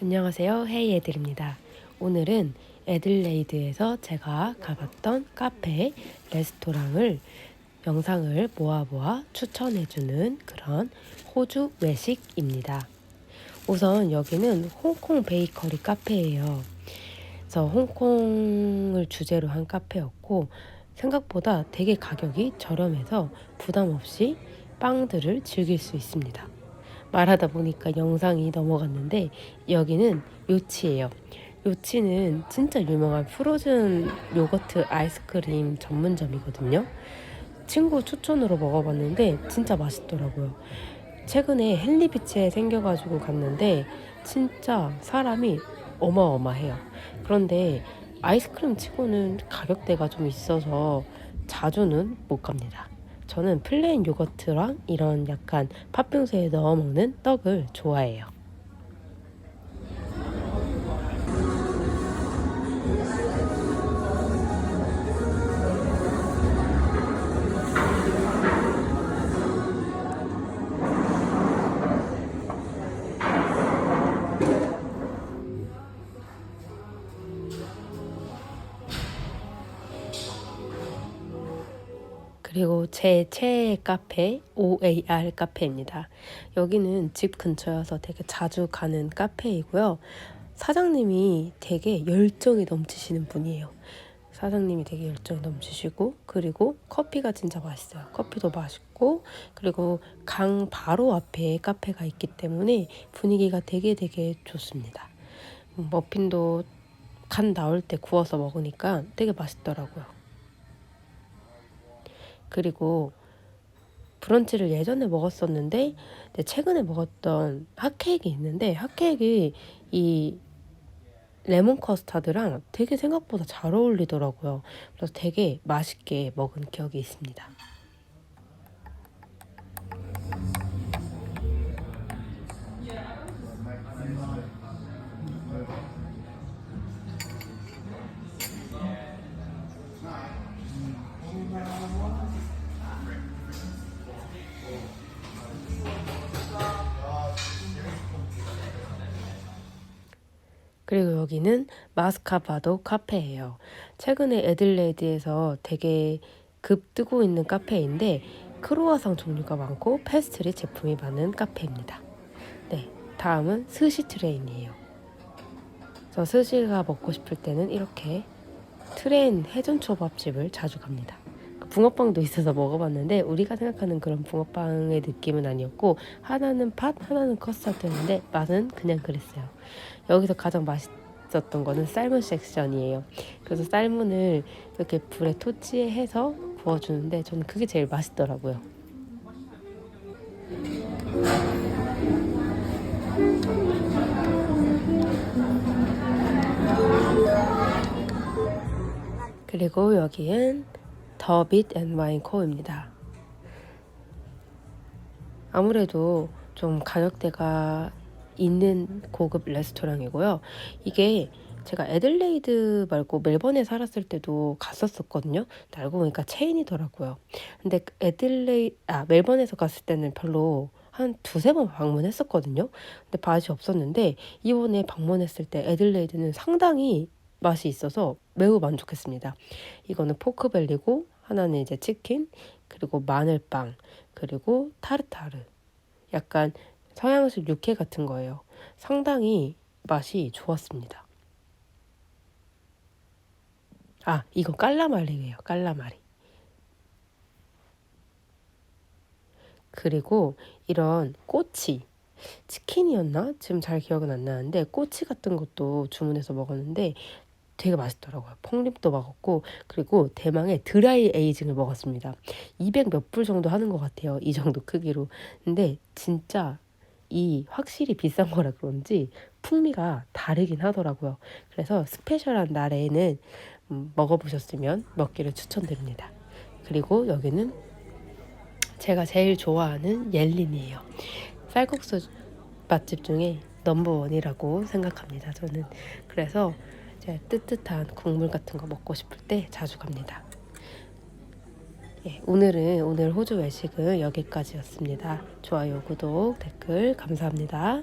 안녕하세요. 헤이 애들입니다. 오늘은 애들레이드에서 제가 가봤던 카페, 레스토랑을 영상을 모아 모아 추천해주는 그런 호주 외식입니다. 우선 여기는 홍콩 베이커리 카페예요. 그래서 홍콩을 주제로 한 카페였고 생각보다 되게 가격이 저렴해서 부담 없이 빵들을 즐길 수 있습니다. 말하다 보니까 영상이 넘어갔는데 여기는 요치예요. 요치는 진짜 유명한 프로즌 요거트 아이스크림 전문점이거든요. 친구 추천으로 먹어봤는데 진짜 맛있더라고요. 최근에 헨리비치에 생겨가지고 갔는데 진짜 사람이 어마어마해요. 그런데 아이스크림 치고는 가격대가 좀 있어서 자주는 못 갑니다. 저는 플레인 요거트랑 이런 약간 팥빙수에 넣어 먹는 떡을 좋아해요. 그리고 제 최애 카페 OAR 카페입니다. 여기는 집 근처여서 되게 자주 가는 카페이고요. 사장님이 되게 열정이 넘치시는 분이에요. 사장님이 되게 열정이 넘치시고 그리고 커피가 진짜 맛있어요. 커피도 맛있고 그리고 강 바로 앞에 카페가 있기 때문에 분위기가 되게 되게 좋습니다. 음, 머핀도 간 나올 때 구워서 먹으니까 되게 맛있더라고요. 그리고 브런치를 예전에 먹었었는데 최근에 먹었던 핫케이크 있는데 핫케이크 이 레몬 커스타드랑 되게 생각보다 잘 어울리더라고요. 그래서 되게 맛있게 먹은 기억이 있습니다. 그리고 여기는 마스카바도 카페예요. 최근에 애들레이드에서 되게 급 뜨고 있는 카페인데 크로아상 종류가 많고 페스트리 제품이 많은 카페입니다. 네, 다음은 스시 트레인이에요. 저 스시가 먹고 싶을 때는 이렇게 트레인 해전초밥집을 자주 갑니다. 그 붕어빵도 있어서 먹어봤는데 우리가 생각하는 그런 붕어빵의 느낌은 아니었고 하나는 팥, 하나는 커스터드였는데 맛은 그냥 그랬어요. 여기서 가장 맛있었던 거는 쌀문 섹션이에요. 그래서 쌀문을 이렇게 불에 토치에 해서 구워주는데 저는 그게 제일 맛있더라고요. 그리고 여기는 더빗 앤 와인 코입니다. 아무래도 좀 가격대가 있는 고급 레스토랑이고요. 이게 제가 애들레이드 말고 멜번에 살았을 때도 갔었었거든요. 알고 보니까 체인이더라고요. 근데 애들레이 아 멜번에서 갔을 때는 별로 한 두세 번 방문했었거든요. 근데 맛이 없었는데 이번에 방문했을 때 애들레이드는 상당히 맛이 있어서 매우 만족했습니다. 이거는 포크벨리고 하나는 이제 치킨 그리고 마늘빵 그리고 타르타르 약간 서양식 육회 같은 거예요. 상당히 맛이 좋았습니다. 아, 이거 깔라마리예요. 깔라마리. 그리고 이런 꼬치 치킨이었나? 지금 잘 기억은 안 나는데 꼬치 같은 것도 주문해서 먹었는데 되게 맛있더라고요. 펑립도 먹었고 그리고 대망의 드라이 에이징을 먹었습니다. 200 몇 불 정도 하는 것 같아요. 이 정도 크기로. 근데 진짜 이 확실히 비싼 거라 그런지 풍미가 다르긴 하더라고요. 그래서 스페셜한 날에는 음, 먹어보셨으면 먹기를 추천드립니다. 그리고 여기는 제가 제일 좋아하는 옐린이에요. 쌀국수 맛집 중에 넘버원이라고 생각합니다. 저는 그래서 이제 뜨뜻한 국물 같은 거 먹고 싶을 때 자주 갑니다. 예, 오늘은 오늘 호주 외식은 여기까지였습니다. 좋아요, 구독, 댓글 감사합니다.